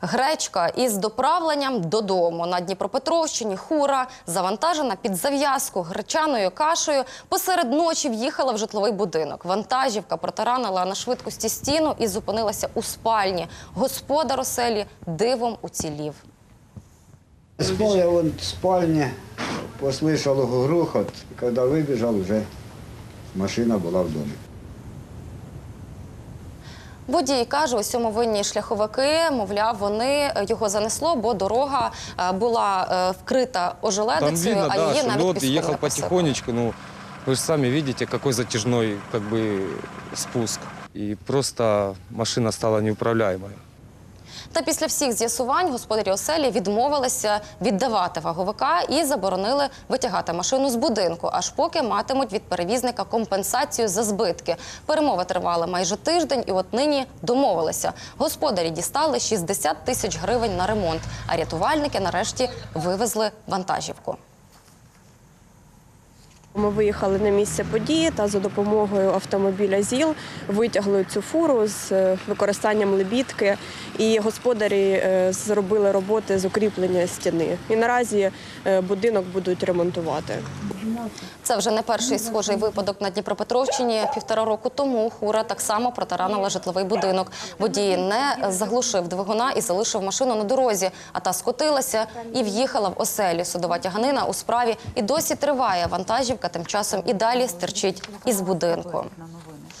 Гречка із доправленням додому на Дніпропетровщині хура завантажена під зав'язку гречаною кашею. Посеред ночі в'їхала в житловий будинок. Вантажівка протаранила на швидкості стіну і зупинилася у спальні. Господар оселі дивом уцілів. Спал я вон в спальне, послышал грохот. Когда выбежал, уже машина была в доме. Водій каже, у цьому винні шляховики. Мовляв, вони його занесло, бо дорога е, була е, вкрита ожеледицею, а да, її навіть піском не потихонечку. Ну, ви ж самі бачите, який затяжний как бы спуск. І просто машина стала неуправляемой. Та після всіх з'ясувань господарі оселі відмовилися віддавати ваговика і заборонили витягати машину з будинку, аж поки матимуть від перевізника компенсацію за збитки. Перемови тривали майже тиждень, і от нині домовилися. Господарі дістали 60 тисяч гривень на ремонт, а рятувальники нарешті вивезли вантажівку. Ми виїхали на місце події та за допомогою автомобіля ЗІЛ витягли цю фуру з е, використанням лебідки. І господарі е, зробили роботи з укріплення стіни. І наразі е, будинок будуть ремонтувати. Це вже не перший схожий випадок на Дніпропетровщині. Півтора року тому хура так само протаранила житловий будинок. Водій не заглушив двигуна і залишив машину на дорозі, а та скотилася і в'їхала в оселі. Судова тяганина у справі і досі триває. Вантажівка тим часом і далі стерчить із будинку.